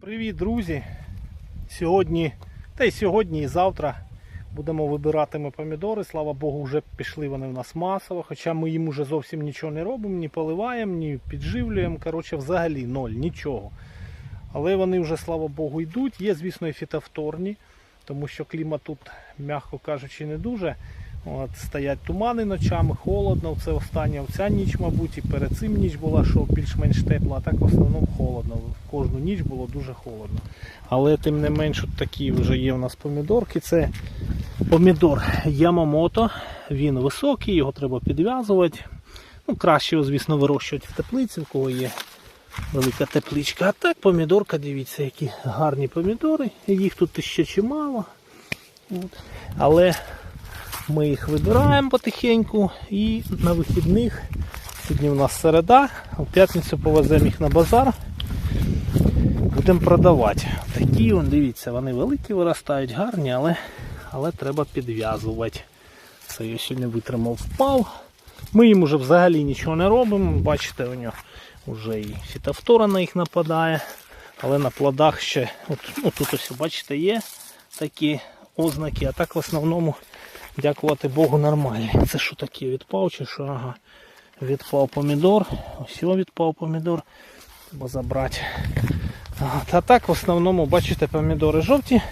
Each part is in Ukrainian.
Привіт, друзі! Сьогодні, та й сьогодні і завтра будемо вибирати ми помідори. Слава Богу, вже пішли вони в нас масово, хоча ми їм уже зовсім нічого не робимо, ні поливаємо, ні підживлюємо. Коротше, взагалі ноль, нічого. Але вони вже, слава Богу, йдуть. Є, звісно, і фітофторні, тому що клімат тут, м'яко кажучи, не дуже. От, стоять тумани ночами, холодно. Це остання оця ніч, мабуть, і перед цим ніч була, що більш-менш тепла, а так в основному холодно. Кожну ніч було дуже холодно. Але тим не менш от такі вже є у нас помідорки. Це помідор Ямамото. Він високий, його треба підв'язувати. Ну, краще його, звісно, вирощувати в теплиці, в кого є велика тепличка. А так, помідорка, дивіться, які гарні помідори. Їх тут ще чимало. От. Але ми їх вибираємо потихеньку і на вихідних, сьогодні у нас середа, у п'ятницю повеземо їх на базар, будемо продавати. Такі, вон, дивіться, вони великі виростають, гарні, але, але треба підв'язувати. Це я сьогодні витримав, впав. Ми їм уже взагалі нічого не робимо. Бачите, у нього вже і фітофтора на їх нападає. Але на плодах ще, от, ну тут ось бачите, є такі ознаки, а так в основному Дякувати Богу, нормальні. Це що таке? Відпав чи що? Ага. Відпав помідор. Ось відпав помідор. Треба забрати. Ага. А так в основному, бачите, помідори жовті.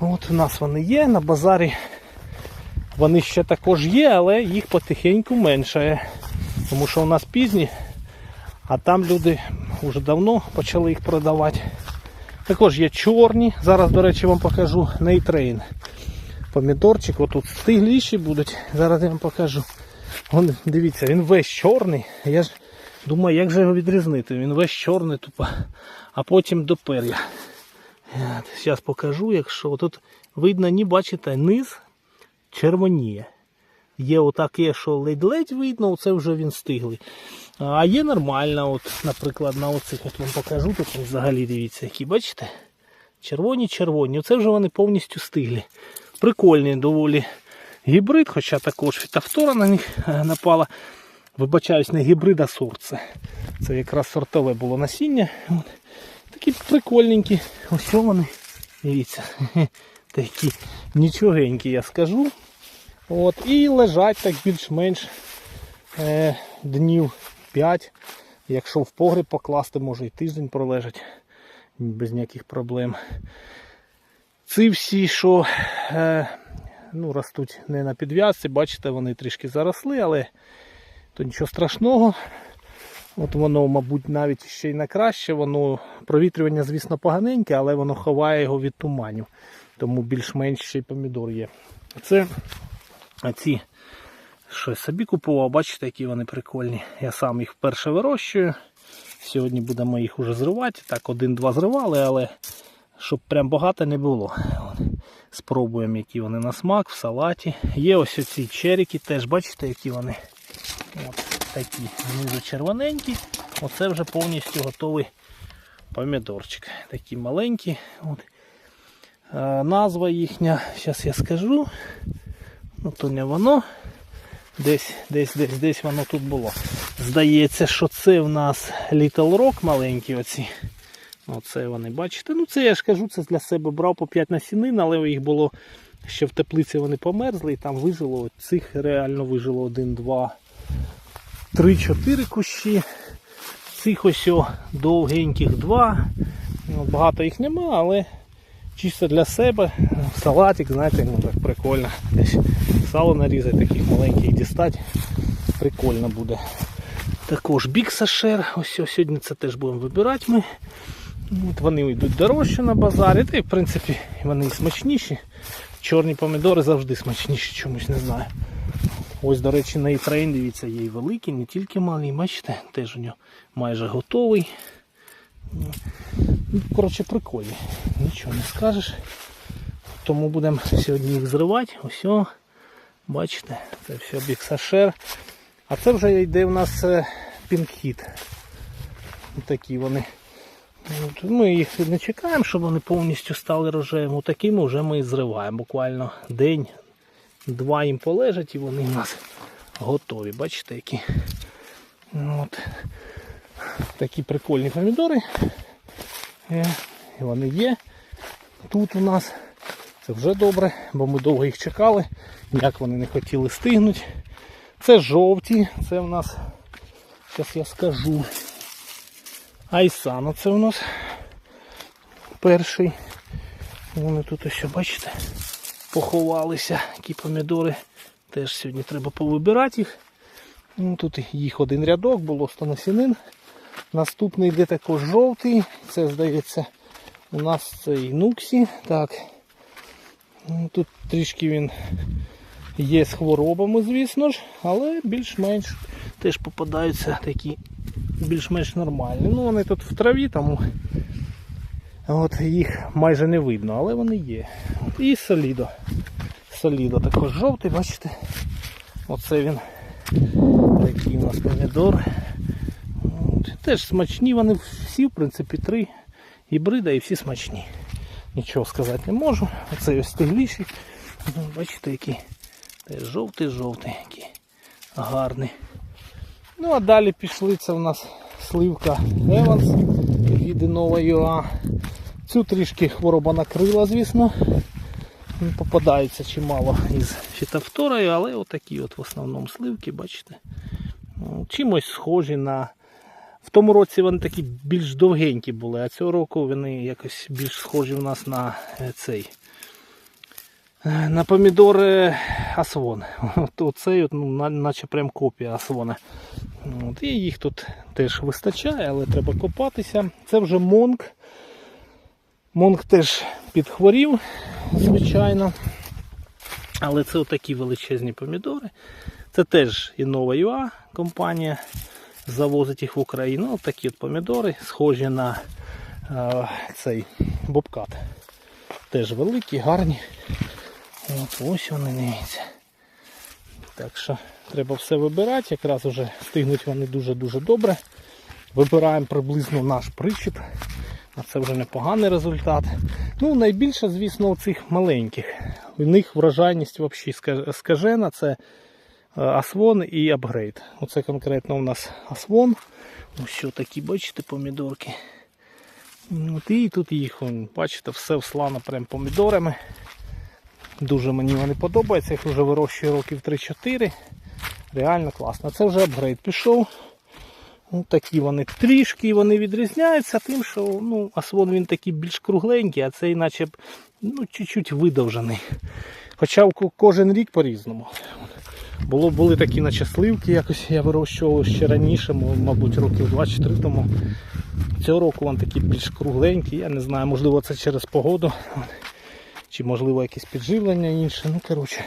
От у нас вони є, на базарі вони ще також є, але їх потихеньку менше. Тому що у нас пізні, а там люди вже давно почали їх продавати. Також є чорні. Зараз, до речі, вам покажу нейтрейн помідорчик, отут стигліші будуть. Зараз я вам покажу. Вон, дивіться, він весь чорний. Я ж думаю, як же його відрізнити. Він весь чорний тупо, а потім до пер'я. Зараз покажу, якщо тут видно, ні, бачите, низ червоніє. Є отаке, що ледь-ледь видно, оце вже він стиглий. А є нормально, от, наприклад, на оцих от вам покажу, тут взагалі дивіться, які, бачите? Червоні-червоні. Оце вже вони повністю стиглі. Прикольний доволі гібрид, хоча також фітофтора на них е, напала. Вибачаюсь, не гібрид, а сорт. Це, це якраз сортове було насіння. От. Такі прикольненькі. Ось вони. Дивіться. Такі нічогенькі, я скажу. От. І лежать так більш-менш е, днів 5. Якщо в погріб покласти, може і тиждень пролежать без ніяких проблем. Ці всі, що е, ну, ростуть не на підв'язці, бачите, вони трішки заросли, але то нічого страшного. От Воно, мабуть, навіть ще й на краще. Воно провітрювання, звісно, поганеньке, але воно ховає його від туманів. Тому більш-менш ще й помідор є. Це ці, що я собі купував, бачите, які вони прикольні. Я сам їх вперше вирощую. Сьогодні будемо їх уже зривати. Так, один-два зривали, але щоб прям багато не було. Спробуємо, які вони на смак, в салаті. Є ось оці черіки, теж бачите, які вони От такі. Знизу червоненькі. Оце вже повністю готовий помідорчик. Такі маленькі. От. А, назва їхня, зараз я скажу. Ну то не воно. Десь, десь, десь, десь воно тут було. Здається, що це в нас Little Rock маленькі оці. Оце вони, бачите. Ну це я ж кажу, це для себе брав по 5 насінин, але їх було ще в теплиці вони померзли і там вижило. Цих реально вижило 1, 2, 3, 4 кущі. Цих ось довгеньких два. Ну, Багато їх нема, але чисто для себе. Салатик, знаєте, ну так прикольно. Десь сало нарізати, таких маленьких дістати. Прикольно буде. Також біксашер. Ось, ось сьогодні це теж будемо вибирати ми. От Вони йдуть дорожче на базарі, та й в принципі вони і смачніші. Чорні помідори завжди смачніші, чомусь не знаю. Ось, до речі, на трейн, дивіться, є і великий, не тільки малий, бачите, теж у нього майже готовий. Ну, Коротше, прикольні. Нічого не скажеш. Тому будемо сьогодні їх зривати. Ось, бачите, це все біксашер. А це вже йде у нас пінкхіт. Такі вони. От, Ми їх не чекаємо, щоб вони повністю стали рожевими. Такими вже ми і зриваємо. Буквально день, два їм полежать і вони у нас готові. Бачите, які От. такі прикольні помідори. Е, І вони є. Тут у нас це вже добре, бо ми довго їх чекали, ніяк вони не хотіли стигнути. Це жовті, це в нас, зараз я скажу. Айсано це у нас перший. Вони тут ось, бачите, поховалися, які помідори. Теж сьогодні треба повибирати їх. Ну, тут їх один рядок, було 100 насінин. Наступний йде також жовтий. Це, здається, у нас цей нуксі. Так. Ну, Тут трішки він є з хворобами, звісно ж, але більш-менш теж попадаються такі більш-менш нормальні. Ну, вони тут в траві, тому от їх майже не видно, але вони є. І солідо. Солідо також жовтий, бачите? Оце він такий у нас помідор. Теж смачні, вони всі, в принципі, три гібрида і всі смачні. Нічого сказати не можу. Оце ось стигліший. Ну, Бачите, який жовтий-жовтий, який гарний. Ну а далі пішли це у нас сливка Еванс від Innova UA. Цю трішки хвороба накрила, звісно. Ну, Попадаються чимало із фітофторою, але отакі от в основному сливки, бачите. Ну, Чимось схожі на. В тому році вони такі більш довгенькі були, а цього року вони якось більш схожі у нас на е, цей. Е, На помідори Асвон. Оцей, ну, наче прям копія Асвона. От, і їх тут теж вистачає, але треба копатися. Це вже Монк. Монк теж підхворів, звичайно. Але це отакі величезні помідори. Це теж Innova UA компанія завозить їх в Україну. Такі от помідори, схожі на е, цей бобкат. Теж великі, гарні. От, ось вони дивіться. Так що треба все вибирати, якраз вже стигнуть вони дуже-дуже добре. Вибираємо приблизно наш причіп. А це вже непоганий результат. Ну, найбільше, звісно, цих маленьких. У них врожайність взагалі скажена. Це е, Асвон і апгрейд. Оце конкретно у нас Асвон. Ось що такі, бачите, помідорки. От і тут їх, бачите, все вслано прям помідорами. Дуже мені вони подобаються, їх вже вирощую років 3-4. Реально класно. Це вже апгрейд пішов. Ну, такі вони трішки вони відрізняються тим, що ну, асвон він такий більш кругленький, а цей наче б, ну, чуть-чуть видовжений. Хоча кожен рік по-різному. Було, були такі наче сливки, якось я вирощував ще раніше, мабуть, років 2-3 тому. Цього року вони такі більш кругленькі, я не знаю, можливо це через погоду, чи можливо якесь підживлення інше. Ну, коротше.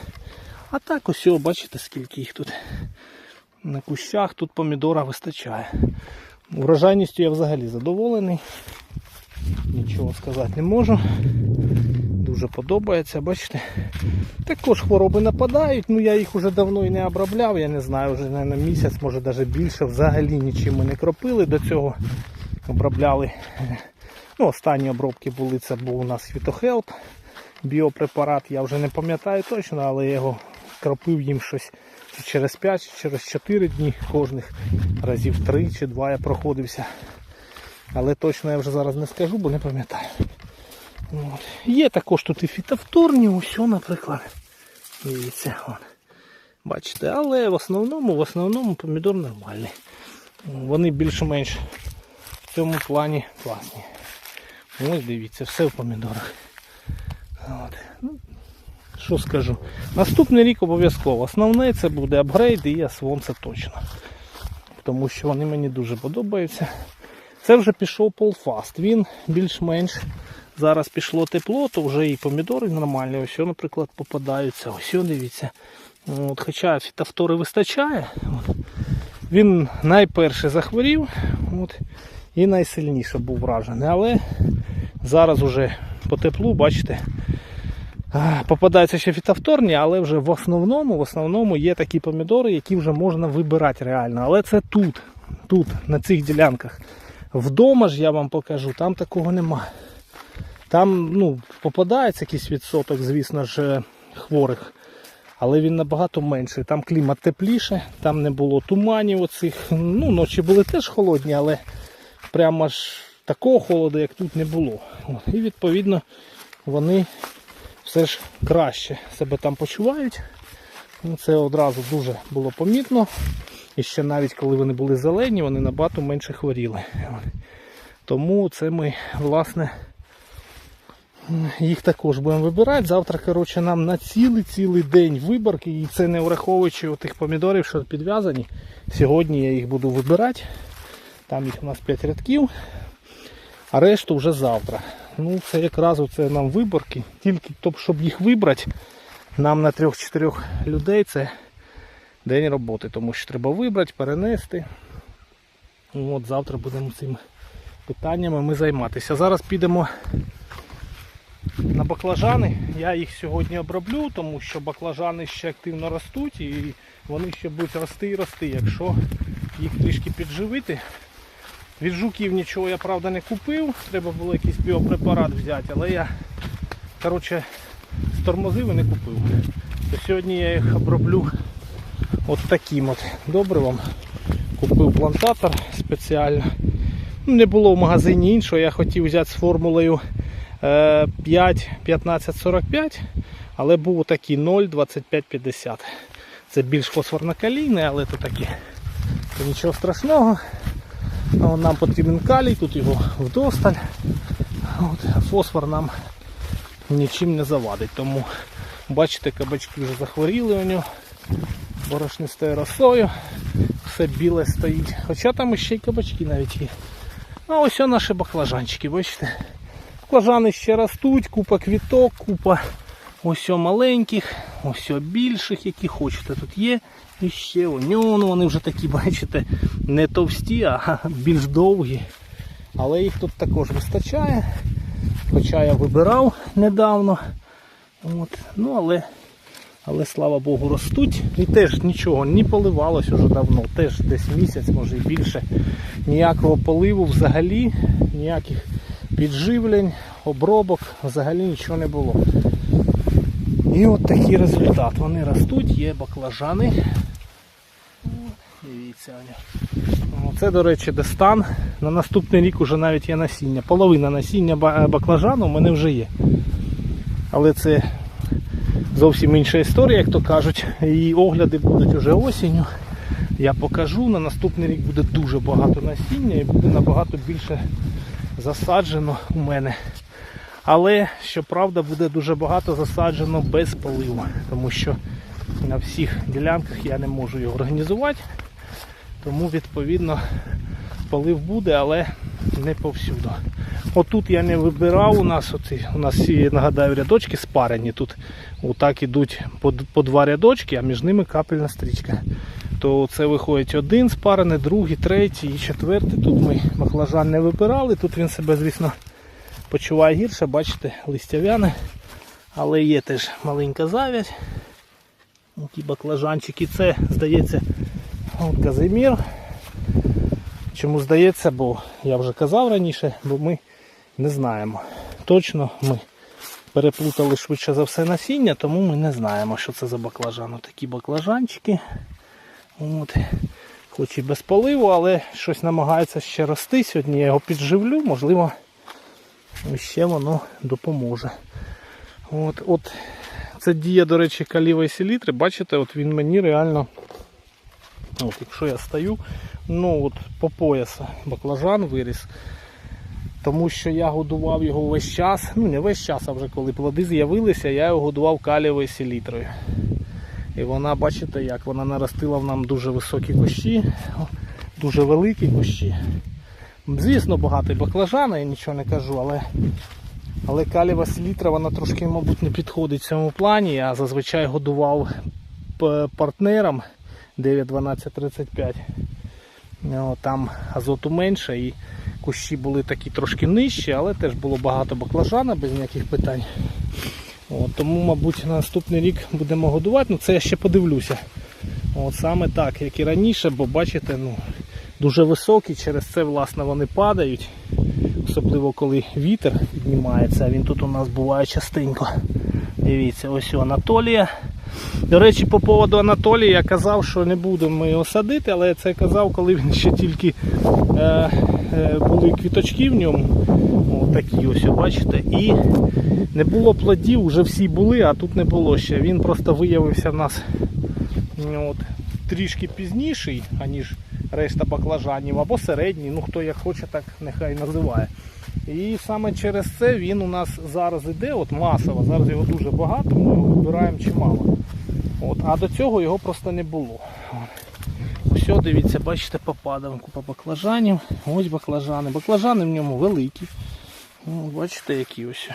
А так ось, бачите, скільки їх тут на кущах тут помідора вистачає. Врожайністю я взагалі задоволений. Нічого сказати не можу. Дуже подобається, бачите. Також хвороби нападають, ну я їх вже давно і не обробляв, я не знаю, вже на місяць, може навіть більше. Взагалі нічим ми не кропили до цього. Обробляли. Ну, останні обробки були, це був у нас Фітохелп, біопрепарат, я вже не пам'ятаю точно, але я його кропив їм щось через 5, чи через 4 дні кожних разів 3 чи 2 я проходився. Але точно я вже зараз не скажу, бо не пам'ятаю. От. Є також тут і фітофторні, ось, наприклад. Дивіться, вон. Бачите, але в основному, в основному помідор нормальний. Вони більш-менш в цьому плані класні. Ось дивіться, все в помідорах. От. Ну, що скажу? Наступний рік обов'язково. Основне це буде апгрейд і Асвон це точно. Тому що вони мені дуже подобаються. Це вже пішов полфаст. Він більш-менш зараз пішло тепло, то вже і помідори нормальні. Ось, наприклад, попадаються. Ось, дивіться. От, хоча фітофтори вистачає. От. Він найперше захворів от, і найсильніше був вражений. Але зараз уже по теплу, бачите, Попадаються ще фітофторні, але вже в основному, в основному є такі помідори, які вже можна вибирати реально. Але це тут, тут, на цих ділянках. Вдома ж я вам покажу, там такого нема. Там ну, попадається якийсь відсоток, звісно ж, е, хворих. Але він набагато менший. Там клімат тепліше, там не було туманів оцих. Ну, ночі були теж холодні, але прямо ж такого холоду, як тут не було. І відповідно вони все ж краще себе там почувають. Ну, Це одразу дуже було помітно. І ще навіть коли вони були зелені, вони набагато менше хворіли. Тому це ми, власне, їх також будемо вибирати. Завтра, коротше, нам на цілий-цілий день виборки. І це не враховуючи тих помідорів, що підв'язані. Сьогодні я їх буду вибирати. Там їх у нас 5 рядків. А решту вже завтра. Ну, це якраз оце нам виборки. Тільки тобто, щоб їх вибрати, нам на 3-4 людей це день роботи. Тому що треба вибрати, перенести. Ну, От завтра будемо цими питаннями ми займатися. Зараз підемо на баклажани. Я їх сьогодні оброблю, тому що баклажани ще активно ростуть і вони ще будуть рости і рости, якщо їх трішки підживити. Від жуків нічого я правда не купив, треба було якийсь біопрепарат взяти, але я коротше, стормозив і не купив. То сьогодні я їх оброблю от таким от добривом. Купив плантатор спеціально. Ну, Не було в магазині іншого, я хотів взяти з формулою е, 5 15 45, але був такий 0 25 50. Це більш фосфорно-калійне, але то таке. Нічого страшного. Нам потрібен калій, тут його вдосталь. От, фосфор нам нічим не завадить. Тому бачите, кабачки вже захворіли у нього. Борошнистою росою. Все біле стоїть. Хоча там ще й кабачки навіть є. А ось наші баклажанчики, бачите? Баклажани ще ростуть, купа квіток, купа ось маленьких, ось більших, які хочете. Тут є. І ще о нього ну, вони вже такі, бачите, не товсті, а більш довгі. Але їх тут також вистачає. Хоча я вибирав недавно. От. Ну, але, але слава Богу, ростуть. І теж нічого не поливалось уже давно. Теж десь місяць, може і більше. Ніякого поливу взагалі, ніяких підживлень, обробок, взагалі нічого не було. І от такий результат. Вони ростуть, є баклажани. Дивіться, Аня. Це, до речі, дестан. На наступний рік вже навіть є насіння. Половина насіння баклажану у мене вже є. Але це зовсім інша історія, як то кажуть. І огляди будуть уже осінню. Я покажу. На наступний рік буде дуже багато насіння і буде набагато більше засаджено у мене. Але, щоправда, буде дуже багато засаджено без поливу, тому що на всіх ділянках я не можу його організувати. Тому, відповідно, полив буде, але не повсюду. Отут я не вибирав у нас оці, у нас нагадаю, рядочки спарені. Тут отак ідуть по, по два рядочки, а між ними капельна стрічка. То це виходить один спарений, другий, третій і четвертий. Тут ми баклажан не вибирали. Тут він себе, звісно, почуває гірше, бачите, листя Але є теж маленька завязь. Ті баклажанчики. Це, здається, от Казимір. Чому здається, бо я вже казав раніше, бо ми не знаємо. Точно ми переплутали швидше за все насіння, тому ми не знаємо, що це за баклажан. Такі баклажанчики. От. Хоч і без поливу, але щось намагається ще рости. Сьогодні я його підживлю, можливо, ще воно допоможе. От, от Це дія, до речі, каліва і селітри. Бачите, от він мені реально, от, якщо я стою, ну от по пояса баклажан виріс. Тому що я годував його весь час, ну не весь час, а вже коли плоди з'явилися, я його годував калієвою селітрою. І вона, бачите, як вона наростила в нам дуже високі кущі, дуже великі кущі. Звісно, багато баклажана, я нічого не кажу, але але каліва селітра вона трошки, мабуть, не підходить в цьому плані. Я зазвичай годував партнерам 9, 12, 35. Там азоту менше і кущі були такі трошки нижчі, але теж було багато баклажана без ніяких питань. От, тому, мабуть, на наступний рік будемо годувати. Ну це я ще подивлюся. От Саме так, як і раніше, бо бачите, ну, дуже високі, через це власне вони падають. Особливо коли вітер піднімається, а він тут у нас буває частенько. Дивіться, ось у Анатолія. До речі, по поводу Анатолія я казав, що не будемо його садити, але я це казав, коли він ще тільки е, е, були квіточки в ньому. О, такі ось, бачите. І не було плодів, вже всі були, а тут не було ще. Він просто виявився в нас ну, от, трішки пізніший, аніж решта баклажанів, або середній, ну хто як хоче, так нехай називає. І саме через це він у нас зараз іде, от масово, зараз його дуже багато, ми його вибираємо чимало. От, а до цього його просто не було. Все, дивіться, бачите, попадав купа баклажанів. Ось баклажани. Баклажани в ньому великі. О, бачите, які ось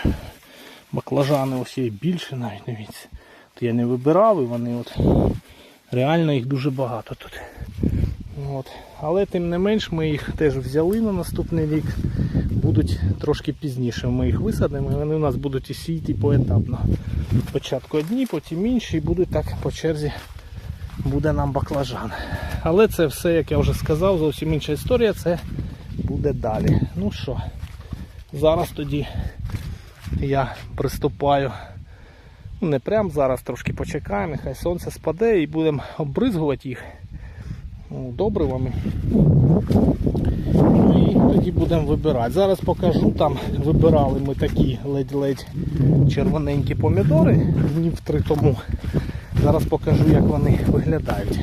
баклажани ось є більше навіть дивіться. То я не вибирав і вони от реально їх дуже багато тут. От. Але тим не менш ми їх теж взяли на наступний рік. Будуть трошки пізніше. Ми їх висадимо, і вони у нас будуть і сіяти поетапно. Спочатку одні, потім інші, і будуть так по черзі буде нам баклажан. Але це все, як я вже сказав, зовсім інша історія, це буде далі. Ну що, зараз тоді я приступаю. Ну, не прямо зараз, трошки почекаємо, нехай сонце спаде і будемо обризгувати їх добривами. Ну і тоді будемо вибирати. Зараз покажу, там вибирали ми такі ледь-ледь червоненькі помідори днів три тому. Зараз покажу, як вони виглядають.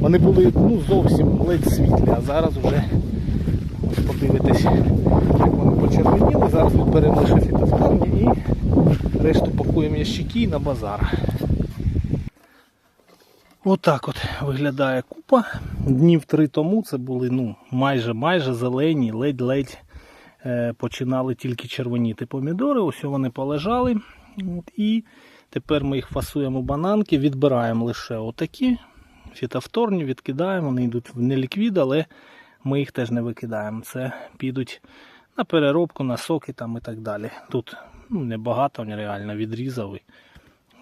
Вони були ну, зовсім ледь світлі, а зараз вже ось подивитесь, як вони почервоніли. Зараз відберемо лише фітофторні і решту пакуємо ящики на базар. Отак от виглядає купа. Днів три тому це були ну, майже майже зелені, ледь-ледь е, починали тільки червоніти помідори. Ось вони полежали. От, і тепер ми їх фасуємо бананки, відбираємо лише отакі. Фітофторні відкидаємо, вони йдуть в неліквід, але ми їх теж не викидаємо. Це підуть на переробку, на соки там і так далі. Тут ну, небагато реально відрізав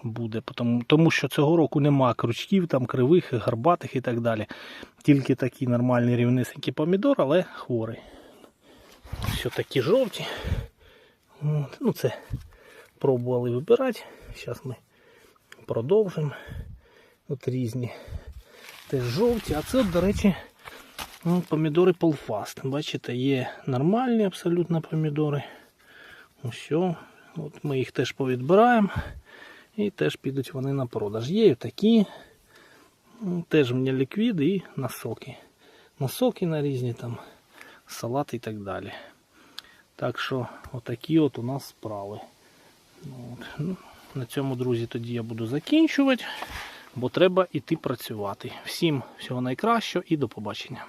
буде, тому, тому що цього року нема крючків, там кривих, гарбатих і так далі. Тільки такі нормальні рівнисенькі помідор, але хворий. Все такі жовті. От. Ну це пробували вибирати. Зараз ми продовжимо. От різні теж жовті. А це, до речі, ну, помідори полфаст. Бачите, є нормальні абсолютно помідори. Ось. От ми їх теж повідбираємо. І теж підуть вони на продаж. Є і такі, ну, теж в мене ліквід і на соки. На на різні там, салати і так далі. Так що отакі от у нас справи. От. Ну, на цьому, друзі, тоді я буду закінчувати, бо треба йти працювати. Всім всього найкращого і до побачення.